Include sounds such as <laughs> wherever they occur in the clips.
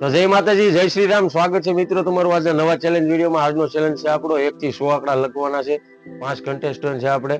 તો જય માતાજી, જય શ્રી રામ સ્વાગત છે મિત્રો તમારું આજે નવા ચેલેન્જ વિડીયોમાં. આજનો ચેલેન્જ છે આપણો. એક સો આંકડા લખવાના છે. પાંચ કન્ટેસ્ટન્ટ છે આપણે.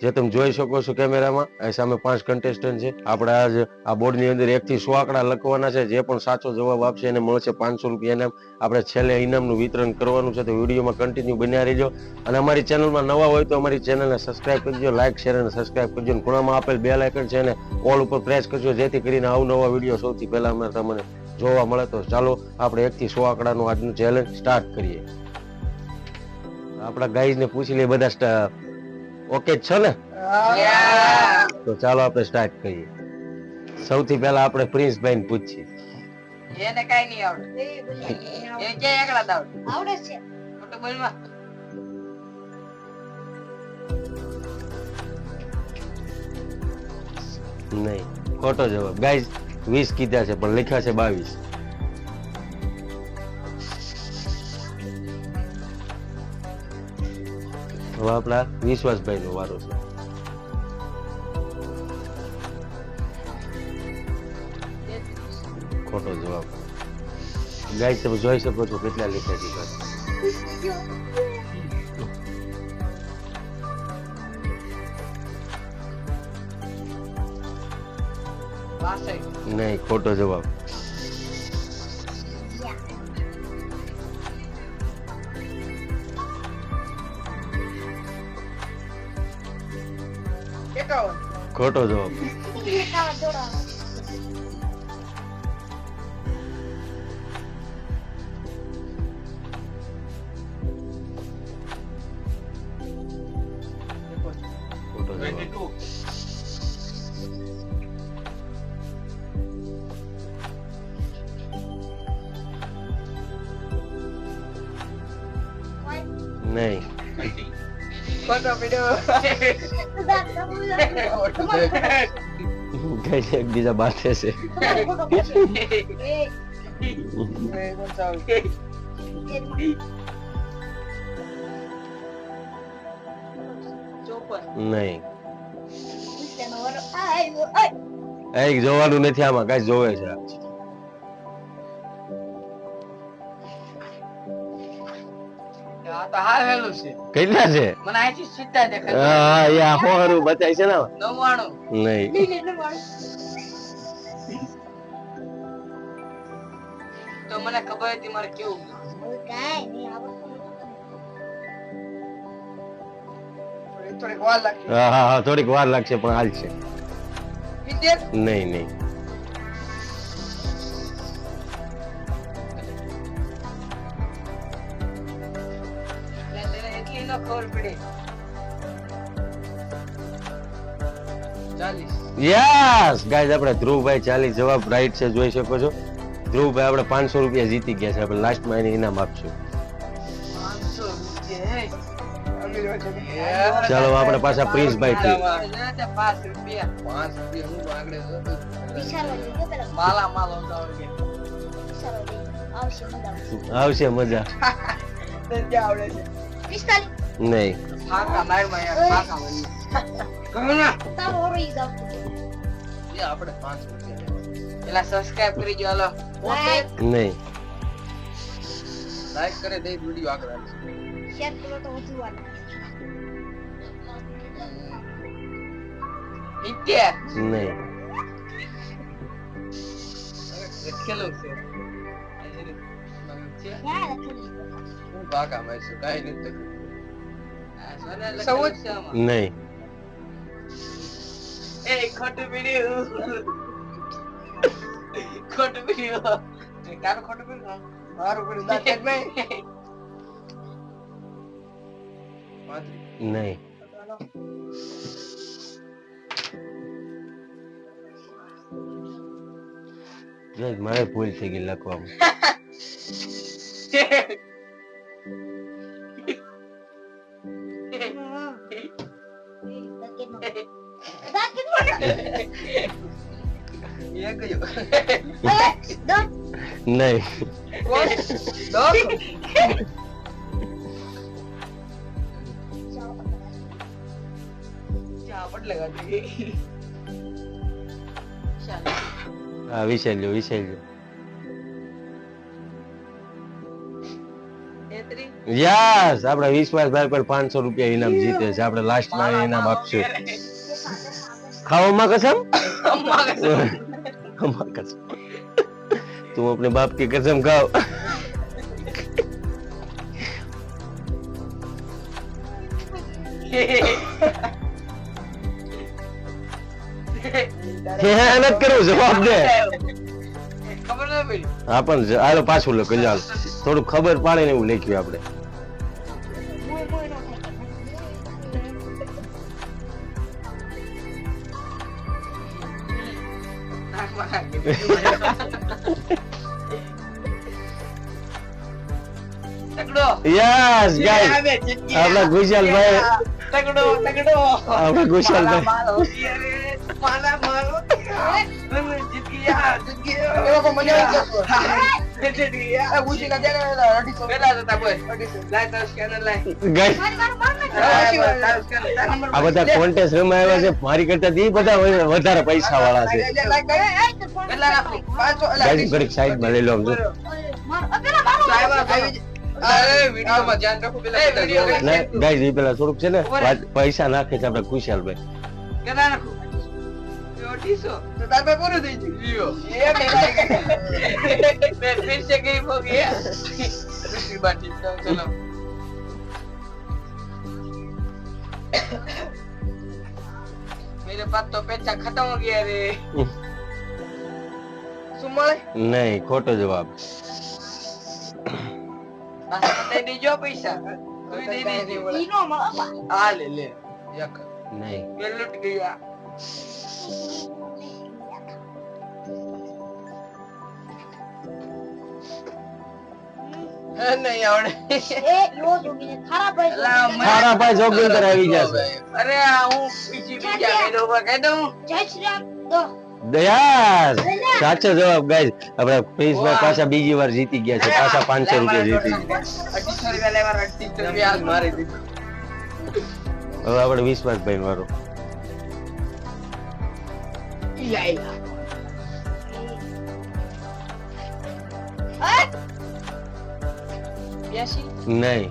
જે તમે જોઈ શકો છો કેમેરામાં. અહીં સામે પાંચ કન્ટેસ્ટન્ટ છે. આપણે આજ આ બોર્ડની અંદર એક સો આંકડા લખવાના છે. જે પણ સાચો જવાબ આપશે એને મળશે પાંચસો રૂપિયા. ઇનામ આપણે છેલ્લે ઇનામનું વિતરણ કરવાનું છે. તો વિડીયોમાં કન્ટિન્યુ બન્યા રહેજો. અને અમારી ચેનલમાં નવા હોય તો અમારી ચેનલને સબસ્ક્રાઇબ કરજો લાઇક શેર અને સબસ્ક્રાઇબ કરજો. ખૂણામાં આપેલ બે લાઇકન છે એને ઓલ ઉપર પ્રેસ કરજો. જેથી કરીને અવનવા વીડિયો સૌથી પહેલા અમે તમને જોવા મળે તો ચાલો આપણે એક થી સો આંકડાનું આજનું ચેલેન્જ સ્ટાર્ટ કરીએ. આપણા ગાઈઝને પૂછી લઈએ બધા ઓકે જ છો ને? તો ચાલો આપણે સ્ટાર્ટ કરીએ. સૌથી પહેલા આપણે પ્રિન્સભાઈ ને પૂછીએ. એને કઈ નહીં આવડે. એ કે એકલા આવડે. આવડે છે. ખોટું બોલવા. નહીં ખોટો જવાબ. ગાઈઝ વીસ કીધા છે, પણ લખ્યા છે બાવીસ. હવે આપણા વિશ્વાસભાઈ નો વારો છે. ખોટો જવાબ. ગાય, તમે જોઈ શકો છો કેટલા લખ્યા છે બસ. નહીં ખોટો જવાબ. ખોટો જવાબ. ખોટો પીડ્યો એકબીજા બાંધે છે નહીં એક જોવાનું નથી આમાં કઈ જોવે છે તો હાલ હેલું છે. કેટલા છે? મને અહીંથી સીધા દેખાય. હા એ આખો બતાય છે ને નવ્વાણું. નહીં. તો મને ખબર હતી મારે કેવું. થોડીક વાર લાગશે. હા હા હા થોડીક વાર લાગશે પણ હાલ છે. નહીં નહીં. ન ખબર પડી યસ ગાઈઝ આપણે ધ્રુવભાઈ ચાલીસ જવાબ રાઈટ છે જોઈ શકો છો. ધ્રુવભાઈ આપણે પાંચસો રૂપિયા જીતી ગયા છે. આપણે લાસ્ટમાં એને ઇનામ આપશું. ચાલો આપણે પાછા પ્રિન્સભાઈ થી. પાંચ રૂપિયા. પાંચ રૂપિયા હું આગળ માલા માલ આવડે આવશે મજા <laughs> આવડે છે? નહીં આપણે પાંચ પેલા સબસ્ક્રાઇબ કરી જો નહીં લાઈક કરે દે વિડિયો આગળ આવશે ઇત્તેર નહીં લખેલું છે? હું ભાગા માં છું કાંઈ નહીં એ ખોટું પીડ્યું ખોટું પીડ્યું તારું ખોટું પીડ્યું મારું પીડ્યું દાંત જ નહીં. નહીં. મારે ભૂલ થઈ ગઈ લખવામાં. <laughs> નહીં. હા વિસેલ્યું વિસેલ્યું યસ આપણે વિશ્વાસ ભાઈ પર પાંચસો રૂપિયા ઇનામ જીતે છે. આપણે લાસ્ટમાં ઇનામ આપશું. ખાવામાં કસમ तुम अपने बाप की कसम खाओ મહેનત કરું જવાબ દે ખબર ના પડી હા પણ જ- હાલો પાછું લખો ચાલો થોડું ખબર પાડે ને એવું લખ્યું આપણે તગડો યસ ગાઈસ આવે આપણા. ગુશાલભાઈ. તગડો તગડો આપણા ગુશાલભાઈ. મારા મારો જિંદગી યાર જિંદગી આ. જિંદગી આ. પેલા જતા આ બધા કોન્ટેસ્ટ રમાયા છે. મારી કરતા એ બધા વધારે પૈસા વાળા છે ઘડીક સાઈડમાં લઈ લો ધ્યાન રાખો પેલા બધા છે ને પૈસા નાખે છે ને વાત- પૈસા નાખે છે આપણે ખુશાલભાઈ કેટલા નાખું? અઢીસો. લ્યો. फिर फिर से गई हो गया दूसरी बार ठीक है चलो मेरे पास तो पैसा खत्म हो गया रे શું મળે નહીં ખોટો જવાબ પાછા દઈ દેજો પૈસા તું દઈ દેજે આ લે લે એક નહીં મેં લૂટ ગયા હે, <laughs> નહીં આવડે. અલા, મને- તારા પાસે જોગિંદર આવી જશે અરે આ હું બીજી બીજા મેળો પર કહી દઉં. દયાસ સાચો જવાબ ગાઈસ આપણે પ્રિન્સભાઈ પાછા બીજી વાર જીતી ગયા છે. પાછા પાંચસો રૂપિયા જીતી. ગયા અઢીસો રૂપિયા લેવા અઢીસો રૂપિયા મારી દીધું. હવે આપણે વિશ્વાસભાઈ વાળો ઈલા. બ્યાસી? નહીં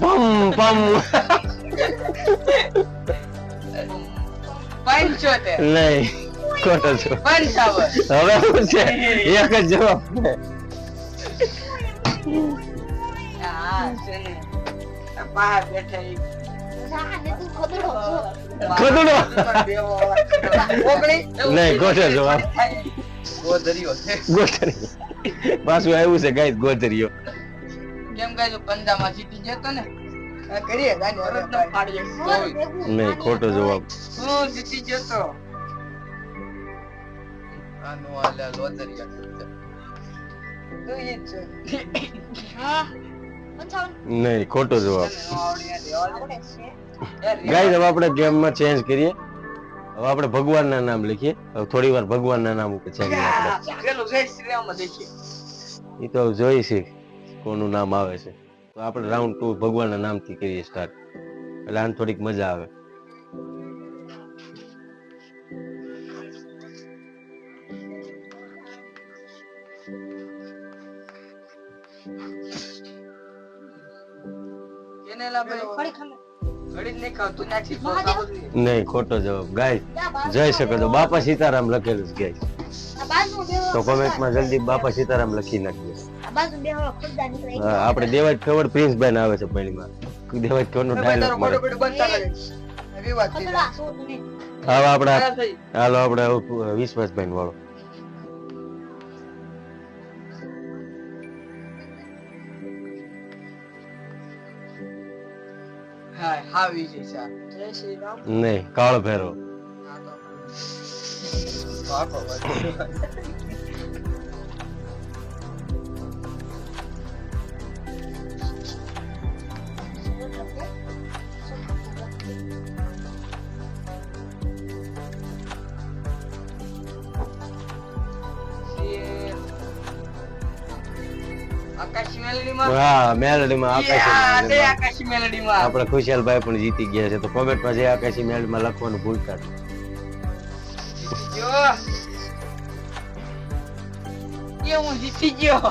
બમ પમ પંચોતેર નહીં ખોટો છો. હવે શું છે? એક જ જવાબ છે. પાછું આવ્યું છે ગાય ગોધરીઓ. કેમ કહે છે પંજામાં જીતી જતો ને? કરીએ. નહીં ખોટો જવાબ. હું જીતી જતો આનો આલે લોધરિયા છે. તું જ છે. નહીં ખોટો જવાબ. ગાઈસ હવે આપણે ગેમમાં ચેન્જ કરીએ. હવે આપણે ભગવાનના નામ લખીએ. હવે થોડી વાર ભગવાનના નામ ઉપર ચેન્જ આપણે. એ તો હવે જોઈ છે કોનું નામ આવે છે. તો આપણે રાઉન્ડ ટુ ભગવાનના નામથી કરીએ સ્ટાર્ટ એટલે આને થોડીક મજા આવે. નહીં જ ખોટો જવાબ. ગાય જઈ શકો તો બાપા સીતારામ લખેલું છે ગાય. તો કોમેન્ટમાં જલ્દી બાપા સીતારામ લખી નાખીએ આપડે આપણે દેવાજ ખબર બેન આવે છે પહેલીમાં દેવાજ ખબર નો ભાઈ ડાયલોગ મળે. હવે આપણે. હાલો આપણે હવે વિશ્વાસભાઈ વાળો. હા હા વિજય શાહ. જય શ્રી રામ નહીં કાળો ભેરો આકાશ. શેર. હા મેલડીમાં આકાશી મેલડીમાં. આપણા ખુશાલભાઈ પણ જીતી ગયા છે તો કોમેન્ટમાં જે આકાશી મેલેડીમાં લખવાનું ભૂલતા નહીં. હું જીતી ગયો.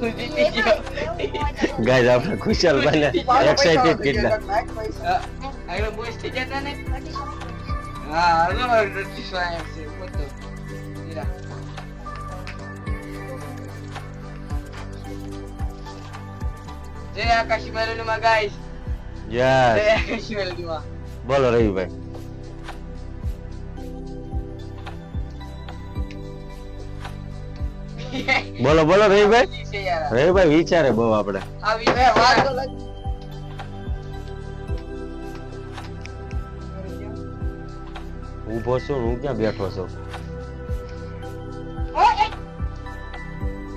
હું જીતી ગયો. ગાઈઝ આપણે ખુશાલભાઈને એક્સાઇટેડ કેટલા? આગળ બોys થઈ ગયા ને? હા હાલો રટી સ્વાય છે જય આકાશી મેલેડીમાં ગાઈસ યસ જય આકાશી મેલેડીમાં. બોલો રવિભાઈ. બોલો બોલો રવિભાઈ. <laughs> રવિભાઈ વિચારે બહુ આપણે. ઊભો છું હું ક્યાં બેઠો છું?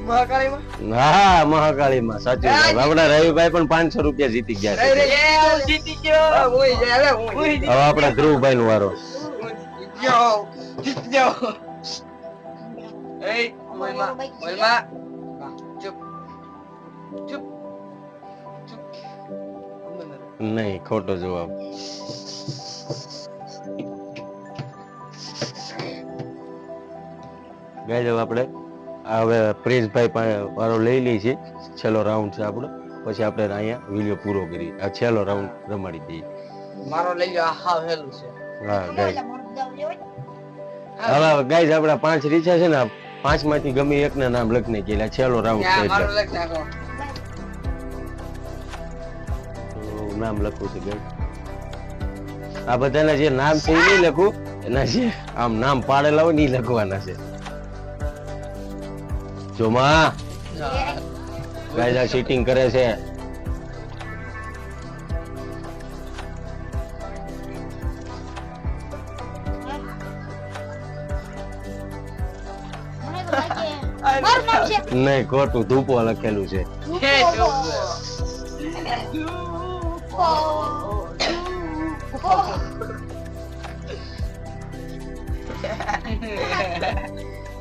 મહાકાળીમાં? હા મહાકાળીમાં સાચું આપણા રવિભાઈ પણ પાંચસો રૂપિયા જીતી ગયા છે. જીતી ગયો. હું જાય હું હવે આપણા ધ્રુવભાઈ નો વારો જીતી ગયો એ બોલમાં બોલમાં ચૂપ ચૂપ ચૂપ નહીં ખોટો જવાબ. ગાય આપણે. આ હવે પ્રેશભાઈ વારો લઈ લઈએ છીએ છેલ્લો રાઉન્ડ છે આપણો. પછી આપણે અહીંયા વીડિયો પૂરો કરી આ છેલ્લો રાઉન્ડ રમાડી દઈએ. મારો લઈ લો હા વહેલું છે. હા ગાય હવે ગાઈઝ આપણા પાંચ રીચા છે ને પાંચમાંથી ગમે એકના નામ લખને કે એટલે. છેલ્લો રાઉન્ડ છે નામ લખું છે ગાઈઝ આ બધાના જે નામ છે એ નહીં લખું. એના જે આમ નામ પાડેલા હોય ને એ લખવાના છે. જો માં ગાઈઝ આ ચીટિંગ કરે છે. મારું નહીં ખોટું ધૂપો લખેલું છે.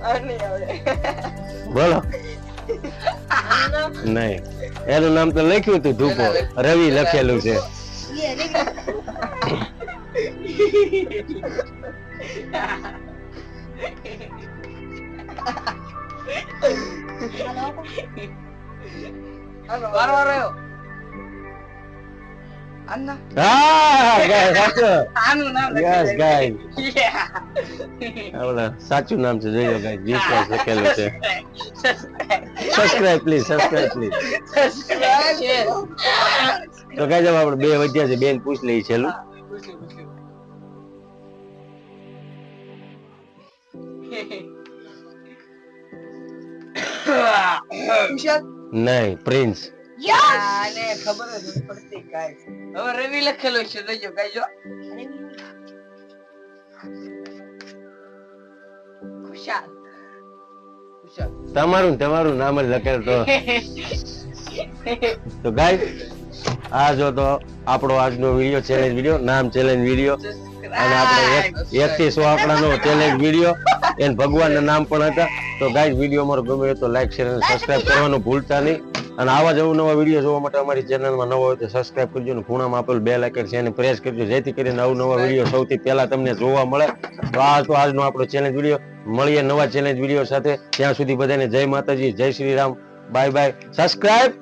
અને બોલો. નહીં. એનું નામ તો લખ્યું હતું ધૂપો. રવિ લખેલું છે. આનો વારો Ah, guys, સાચું આનું નામ યસ Yeah. ઓલા સાચું નામ છે જોઈ લો ગાય વિશ્વાસ લખેલું છે સબસ્ક્રાઇબ પ્લીઝ સબસ્ક્રાઇબ પ્લીઝ તો ગાય જબ આપણે બે વધ્યા છે બેન પૂછ લઈ છેલું. નહીં પ્રિન્સ આને ખબર જ નથી પડતી કાંઈ. હવે રવિ લખેલો છે જોજો કાંઈ ખુશાલ ખુશાલ તમારું તમારું નામ જ લખેલું તો. <laughs> તો ગાય આ જો તો આપણો આજનો વીડિયો ચેલેન્જ વીડિયો નામ ચેલેન્જ વીડિયો. અને આપણે એક- એક થી સો આંકડાનો ચેલેન્જ વીડિયો. એને ભગવાનના નામ પણ હતા. તો ગાય વીડિયો અમારો ગમે તો લાઈક શેર અને સબસ્ક્રાઇબ કરવાનું ભૂલતા નહીં. અને આવા જ અવનવા વીડિયો જોવા માટે અમારી ચેનલમાં નવો હોય તો સબસ્ક્રાઇબ કરજો અને ખૂણામાં આપેલ બે લાઇકન છે એને પ્રેસ કરજો. જેથી કરીને અવનવા વીડિયો સૌથી પહેલા તમને જોવા મળે. તો આ તો આજનો આપણો ચેલેન્જ વીડિયો મળીએ નવા ચેલેન્જ વીડિયો સાથે. ત્યાં સુધી બધાને જય માતાજી, જય Shri Ram. Bye bye subscribe!